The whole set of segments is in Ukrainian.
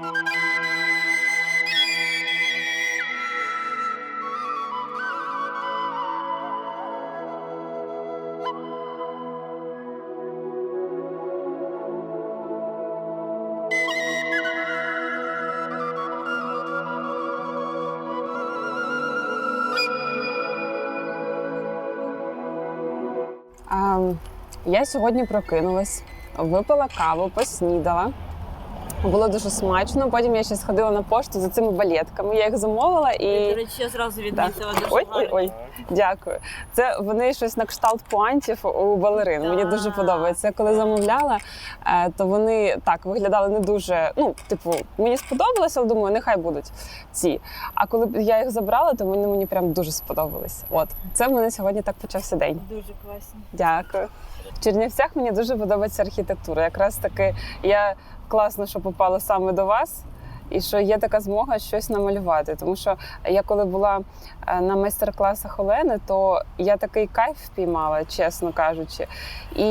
Я сьогодні прокинулась, випила каву, поснідала. Було дуже смачно. Потім я ще сходила на пошту за цими балетками. Я їх замовила До і. речі, я зразу відмітила дуже Ой, ой, гарно. ой, дякую. Це вони щось на кшталт пуантів у балерин. Мені дуже подобається. Я Коли замовляла, е, то вони так виглядали не дуже. Ну, типу, мені сподобалося, але думаю, нехай будуть ці. А коли я їх забрала, то вони мені прям дуже сподобались. От це в мене сьогодні так почався день. Дуже класно. Дякую. В Чернівцях мені дуже подобається архітектура. Якраз таки я класно, що попала саме до вас. І що є така змога щось намалювати. Тому що я коли була е, на майстер-класах Олени, то я такий кайф впіймала, чесно кажучи. І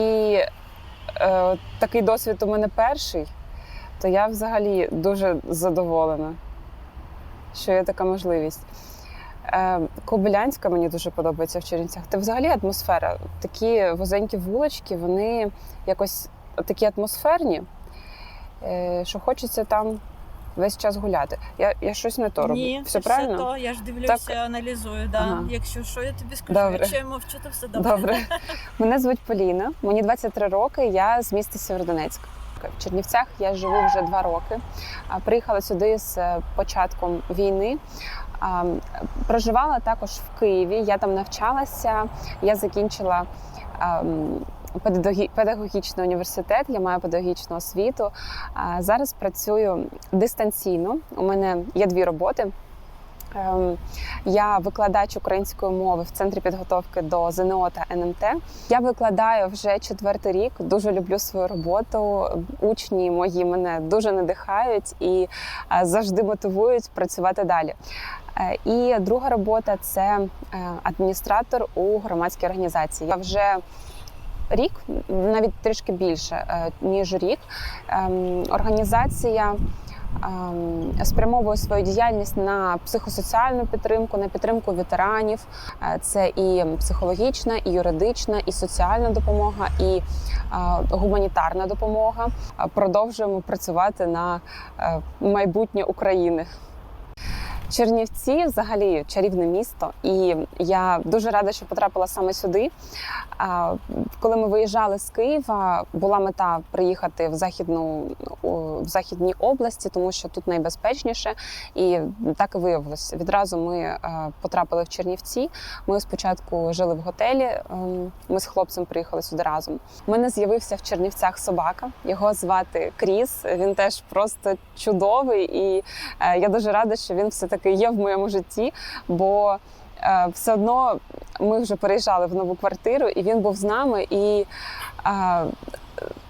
е, такий досвід у мене перший, то я взагалі дуже задоволена, що є така можливість. Е, Кобилянська мені дуже подобається в Чернівцях. Та взагалі атмосфера. Такі вузенькі вулочки, вони якось такі атмосферні, е, що хочеться там весь час гуляти. Я, я щось не то роблю. Ні, все це правильно? то. Я ж дивлюся, Так. аналізую. Да. Ага. Якщо що, я тобі скажу. Добре. Якщо я мовчу, то все добре. Добре. Мене звуть Поліна, мені 23 роки, я з міста Сєвєродонецьк. В Чернівцях я живу вже два роки. Приїхала сюди з е, початком війни. Проживала також в Києві. Я там навчалася. Я закінчила педагогі- педагогічний університет. Я маю педагогічну освіту. Зараз працюю дистанційно. У мене є дві роботи. Ем, Я викладач української мови в центрі підготовки до ЗНО та НМТ. Я викладаю вже четвертий рік. Дуже люблю свою роботу. Учні мої мене дуже надихають і е, завжди мотивують працювати далі. Е, І друга робота це е, адміністратор у громадській організації. Я вже рік, навіть трішки більше е, ніж рік. Ем, Організація ем, спрямовує свою діяльність на психосоціальну підтримку, на підтримку ветеранів. Е, Це і психологічна, і юридична, і соціальна допомога, і е, гуманітарна допомога. Продовжуємо працювати на майбутнє України. Чернівці взагалі чарівне місто, і я дуже рада, що потрапила саме сюди. Коли ми виїжджали з Києва, була мета приїхати в західну в західній області, тому що тут найбезпечніше, і так і виявилося. Відразу ми е, потрапили в Чернівці. Ми спочатку жили в готелі. ем, Ми з хлопцем приїхали сюди разом. У мене з'явився в Чернівцях собака. Його звати Кріс. Він теж просто чудовий, і е, я дуже рада, що він все таки є в моєму житті, бо е, все одно ми вже переїжджали в нову квартиру, і він був з нами. І е,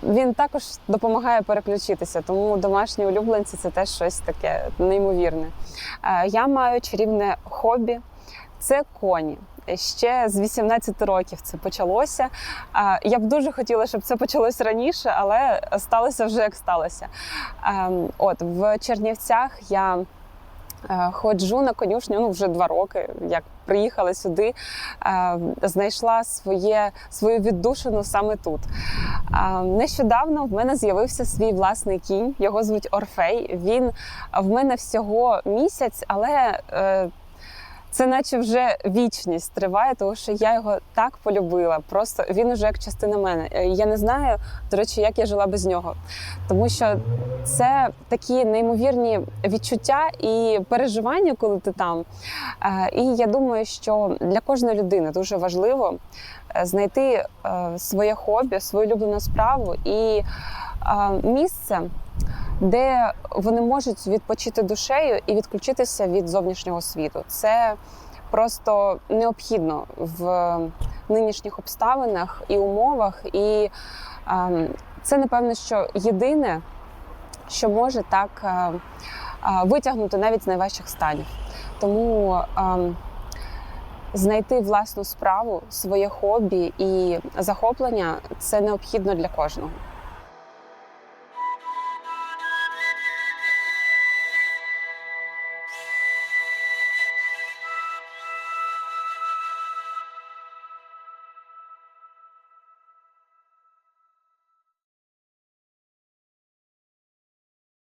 він також допомагає переключитися, тому домашні улюбленці це теж щось таке неймовірне. Е, Я маю чарівне хобі це коні. Ще з 18 років це почалося. Я б дуже хотіла, щоб це почалось раніше, але сталося вже як сталося. Ем, От в Чернівцях я ходжу на конюшню ну вже два роки. Як приїхала сюди, е, знайшла своє свою віддушину саме тут. Нещодавно в мене з'явився свій власний кінь. Його звуть Орфей. Він в мене всього місяць, але. Це наче вже вічність триває, тому що я його так полюбила. Просто він уже як частина мене. Е, Я не знаю, до речі, як я жила без нього, тому що це такі неймовірні відчуття і переживання, коли ти там. Е, І я думаю, що для кожної людини дуже важливо е, знайти своє хобі, свою улюблену справу і місце де вони можуть відпочити душею і відключитися від зовнішнього світу. Це просто необхідно в нинішніх обставинах і умовах. І ем, це напевно, що єдине, що може так е, е, витягнути навіть з найважчих станів. Тому ем, знайти власну справу, своє хобі і захоплення це необхідно для кожного.